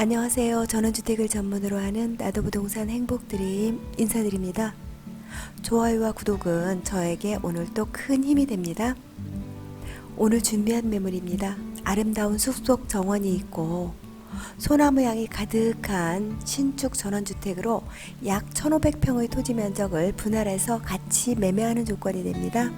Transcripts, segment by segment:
안녕하세요. 전원주택을 전문으로 하는 나도 부동산 행복드림 인사드립니다. 좋아요와 구독은 저에게 오늘 또큰 힘이 됩니다. 오늘 준비한 매물입니다. 아름다운 숲속 정원이 있고 소나무 향이 가득한 신축 전원주택으로 약 1,500평의 토지 면적을 분할해서 같이 매매하는 조건이 됩니다.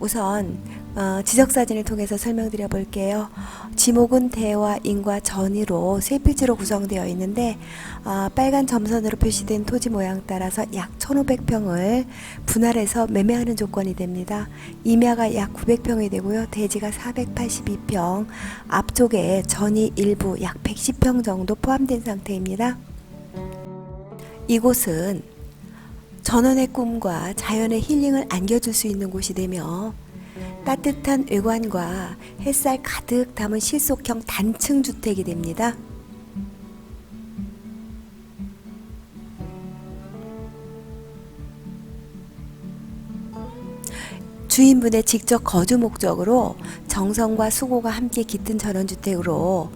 우선 어, 지적 사진을 통해서 설명드려 볼게요. 지목은 대와 인과 전이로 세 필지로 구성되어 있는데 어, 빨간 점선으로 표시된 토지 모양 따라서 약 1,500평을 분할해서 매매하는 조건이 됩니다. 임야가 약 900평이 되고요. 대지가 482평, 앞쪽에 전이 일부 약 110평 정도 포함된 상태입니다. 이곳은 전원의 꿈과 자연의 힐링을 안겨줄 수 있는 곳이 되며 따뜻한 외관과 햇살 가득 담은 실속형 단층 주택이 됩니다. 주인분의 직접 거주 목적으로 정성과 수고가 함께 깃든 전원주택으로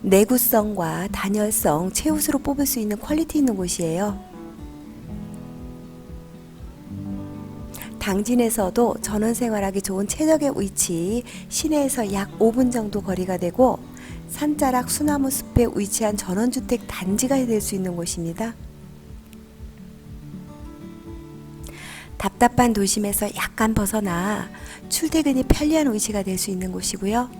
내구성과 단열성 최우수로 뽑을 수 있는 퀄리티 있는 곳이에요. 당진에서도 전원 생활하기 좋은 최적의 위치, 시내에서 약 5분 정도 거리가 되고 산자락 수나무 숲에 위치한 전원주택 단지가 될 수 있는 곳입니다. 답답한 도심에서 약간 벗어나 출퇴근이 편리한 위치가 될 수 있는 곳이고요.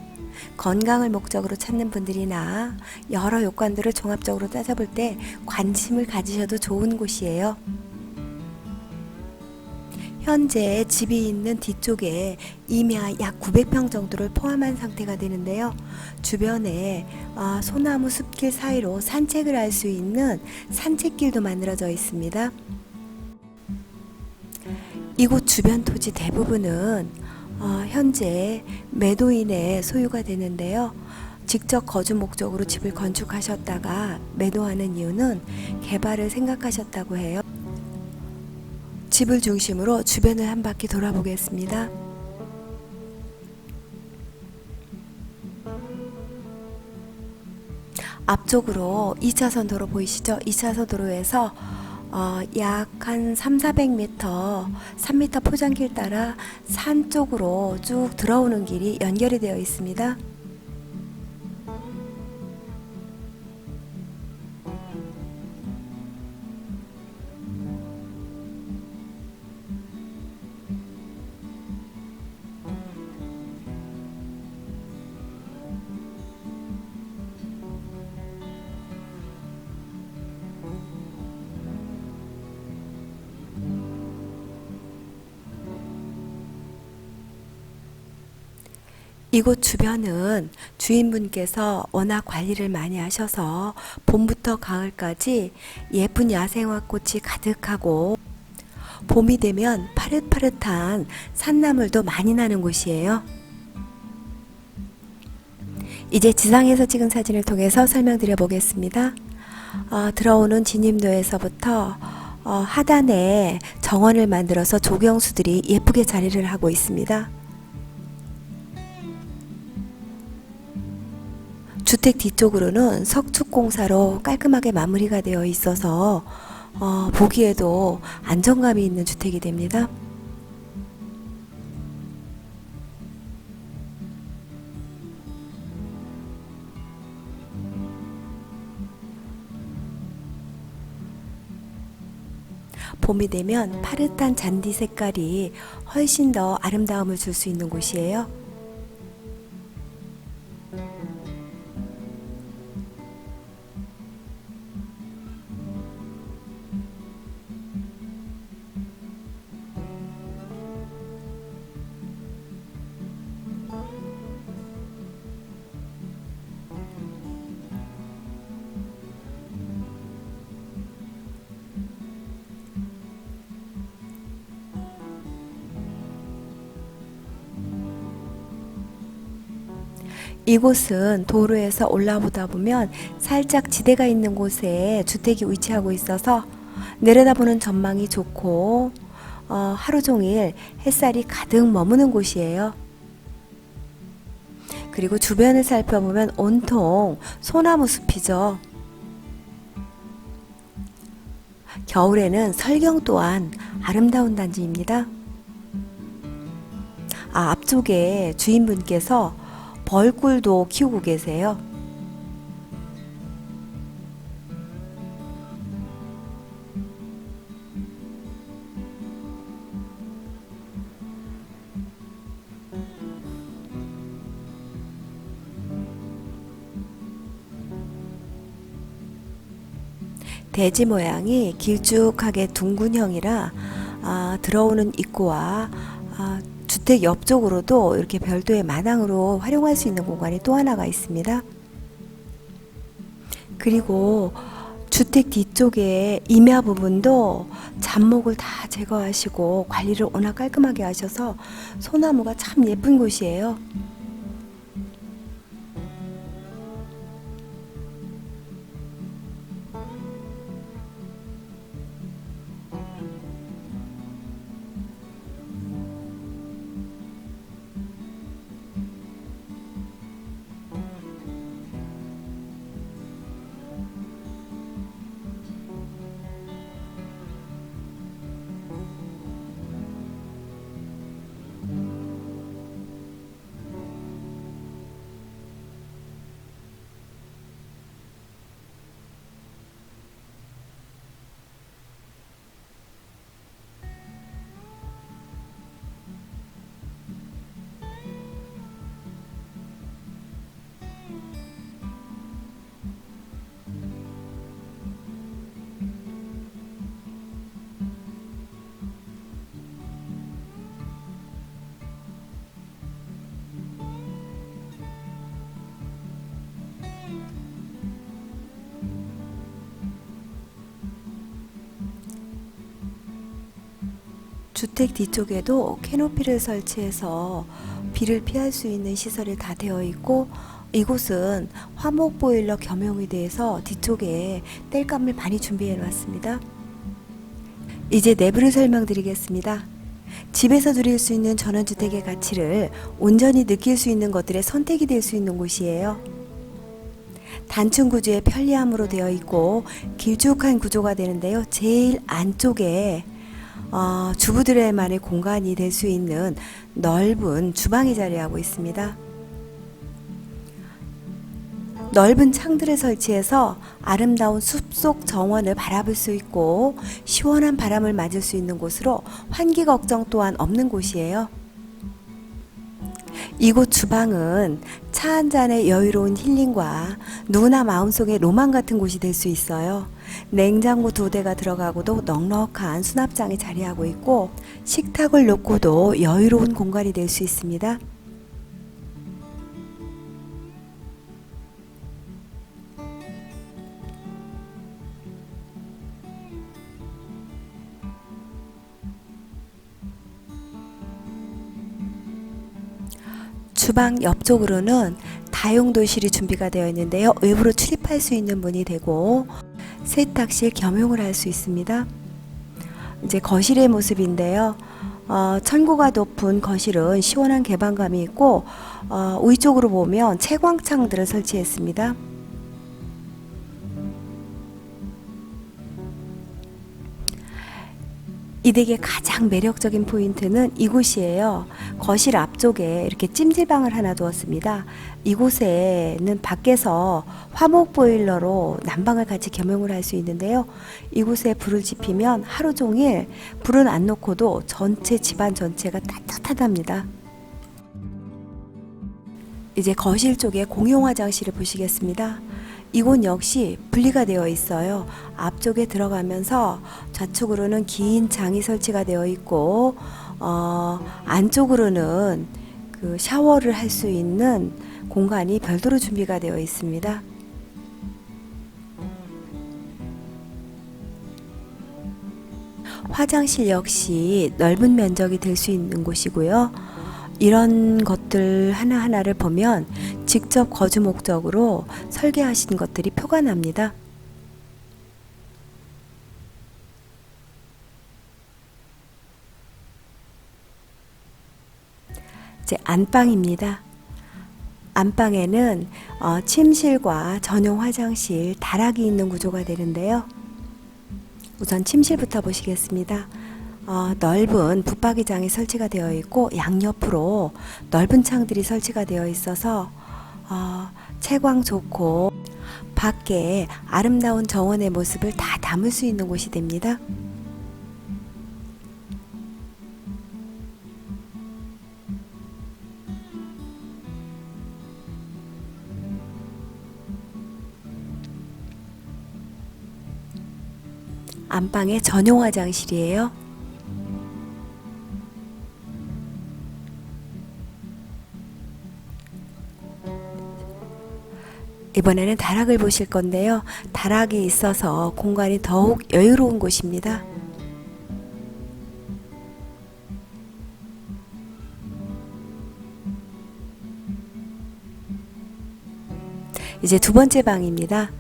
건강을 목적으로 찾는 분들이나 여러 요건들을 종합적으로 따져볼 때 관심을 가지셔도 좋은 곳이에요. 현재 집이 있는 뒤쪽에 임야 약 900평 정도를 포함한 상태가 되는데요. 주변에 아, 소나무 숲길 사이로 산책을 할 수 있는 산책길도 만들어져 있습니다. 이곳 주변 토지 대부분은 어, 현재 매도인의 소유가 되는데요. 직접 거주 목적으로 집을 건축하셨다가 매도하는 이유는 개발을 생각하셨다고 해요. 집을 중심으로 주변을 한 바퀴 돌아보겠습니다. 앞쪽으로 2차선 도로 보이시죠? 2차선 도로에서 어, 약한 3, 400m, 3m 포장길 따라 산 쪽으로 쭉 들어오는 길이 연결이 되어 있습니다. 이곳 주변은 주인분께서 워낙 관리를 많이 하셔서 봄부터 가을까지 예쁜 야생화 꽃이 가득하고 봄이 되면 파릇파릇한 산나물도 많이 나는 곳이에요. 이제 지상에서 찍은 사진을 통해서 설명드려 보겠습니다. 어, 들어오는 진입로에서부터 어, 하단에 정원을 만들어서 조경수들이 예쁘게 자리를 하고 있습니다. 주택 뒤쪽으로는 석축공사로 깔끔하게 마무리가 되어 있어서 어, 보기에도 안정감이 있는 주택이 됩니다. 봄이 되면 파릇한 잔디 색깔이 훨씬 더 아름다움을 줄 수 있는 곳이에요. 이곳은 도로에서 올라보다 보면 살짝 지대가 있는 곳에 주택이 위치하고 있어서 내려다보는 전망이 좋고 어, 하루 종일 햇살이 가득 머무는 곳이에요. 그리고 주변을 살펴보면 온통 소나무 숲이죠. 겨울에는 설경 또한 아름다운 단지입니다. 아, 앞쪽에 주인분께서 벌꿀도 키우고 계세요. 대지 모양이 길쭉하게 둥근형이라 아, 들어오는 입구와 아, 주택 옆쪽으로도 이렇게 별도의 마당으로 활용할 수 있는 공간이 또 하나가 있습니다. 그리고 주택 뒤쪽에 임야 부분도 잡목을 다 제거하시고 관리를 워낙 깔끔하게 하셔서 소나무가 참 예쁜 곳이에요. 주택 뒤쪽에도 캐노피를 설치해서 비를 피할 수 있는 시설이 다 되어 있고 이곳은 화목 보일러 겸용이 돼서 뒤쪽에 땔감을 많이 준비해 놨습니다. 이제 내부를 설명드리겠습니다. 집에서 누릴 수 있는 전원주택의 가치를 온전히 느낄 수 있는 것들의 선택이 될 수 있는 곳이에요. 단층 구조의 편리함으로 되어 있고 길쭉한 구조가 되는데요. 제일 안쪽에 어, 주부들의만의 공간이 될 수 있는 넓은 주방이 자리하고 있습니다. 넓은 창들을 설치해서 아름다운 숲속 정원을 바라볼 수 있고 시원한 바람을 맞을 수 있는 곳으로 환기 걱정 또한 없는 곳이에요. 이곳 주방은 차 한 잔의 여유로운 힐링과 누구나 마음속에 로망 같은 곳이 될 수 있어요. 냉장고 두 대가 들어가고도 넉넉한 수납장이 자리하고 있고 식탁을 놓고도 여유로운 공간이 될 수 있습니다. 주방 옆쪽으로는 다용도실이 준비가 되어 있는데요. 외부로 출입할 수 있는 문이 되고 세탁실 겸용을 할 수 있습니다. 이제 거실의 모습인데요. 어, 천고가 높은 거실은 시원한 개방감이 있고 어, 위쪽으로 보면 채광창들을 설치했습니다. 이 댁의 가장 매력적인 포인트는 이곳이에요. 거실 앞쪽에 이렇게 찜질방을 하나 두었습니다. 이곳에는 밖에서 화목 보일러로 난방을 같이 겸용을 할 수 있는데요. 이곳에 불을 지피면 하루 종일 불은 안 놓고도 전체 집안 전체가 따뜻하답니다. 이제 거실 쪽에 공용 화장실을 보시겠습니다. 이곳 역시 분리가 되어 있어요. 앞쪽에 들어가면서 좌측으로는 긴 장이 설치가 되어 있고 어, 안쪽으로는 그 샤워를 할 수 있는 공간이 별도로 준비가 되어 있습니다. 화장실 역시 넓은 면적이 될 수 있는 곳이고요. 이런 것들 하나하나를 보면 직접 거주 목적으로 설계하신 것들이 표가 납니다. 이제 안방입니다. 안방에는 어, 침실과 전용 화장실, 다락이 있는 구조가 되는데요. 우선 침실부터 보시겠습니다. 어, 넓은 붙박이장이 설치가 되어 있고 양옆으로 넓은 창들이 설치가 되어 있어서 어, 채광 좋고 밖에 아름다운 정원의 모습을 다 담을 수 있는 곳이 됩니다. 안방에 전용 화장실이에요. 이번에는 다락을 보실 건데요. 다락이 있어서 공간이 더욱 여유로운 곳입니다. 이제 두 번째 방입니다.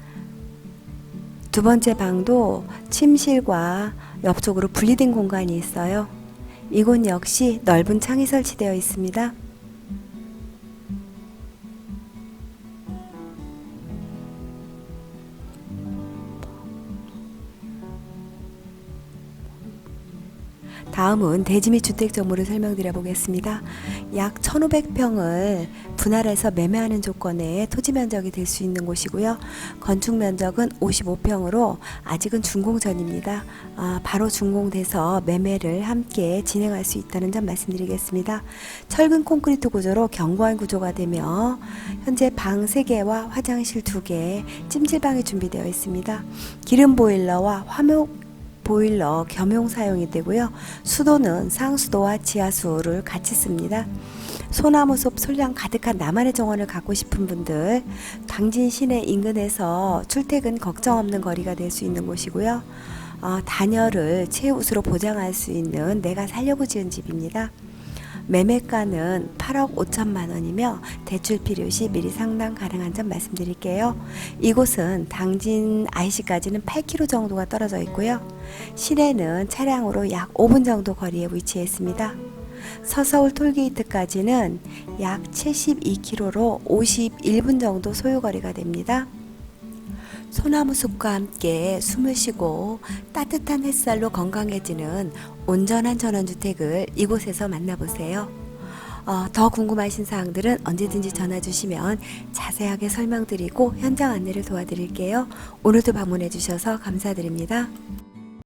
두 번째 방도 침실과 옆쪽으로 분리된 공간이 있어요. 이곳 역시 넓은 창이 설치되어 있습니다. 다음은 대지 및 주택 정보를 설명드려 보겠습니다. 약 1,500평을 분할해서 매매하는 조건에 토지 면적이 될 수 있는 곳이고요. 건축 면적은 55평으로 아직은 준공 전입니다. 아, 바로 준공돼서 매매를 함께 진행할 수 있다는 점 말씀드리겠습니다. 철근 콘크리트 구조로 견고한 구조가 되며 현재 방 3개와 화장실 2개, 찜질방이 준비되어 있습니다. 기름 보일러와 화목 보일러 겸용 사용이 되고요. 수도는 상수도와 지하수를 같이 씁니다. 소나무 숲 솔량 가득한 나만의 정원을 갖고 싶은 분들 당진 시내 인근에서 출퇴근 걱정 없는 거리가 될 수 있는 곳이고요. 어, 단열을 최우수로 보장할 수 있는 내가 살려고 지은 집입니다. 매매가는 8억 5천만 원이며 대출 필요 시 미리 상담 가능한 점 말씀드릴게요. 이곳은 당진 IC까지는 8km 정도가 떨어져 있고요. 시내는 차량으로 약 5분 정도 거리에 위치해 있습니다. 서서울 톨게이트까지는 약 72km로 51분 정도 소요거리가 됩니다. 소나무 숲과 함께 숨을 쉬고 따뜻한 햇살로 건강해지는 온전한 전원주택을 이곳에서 만나보세요. 어, 더 궁금하신 사항들은 언제든지 전화 주시면 자세하게 설명드리고 현장 안내를 도와드릴게요. 오늘도 방문해 주셔서 감사드립니다.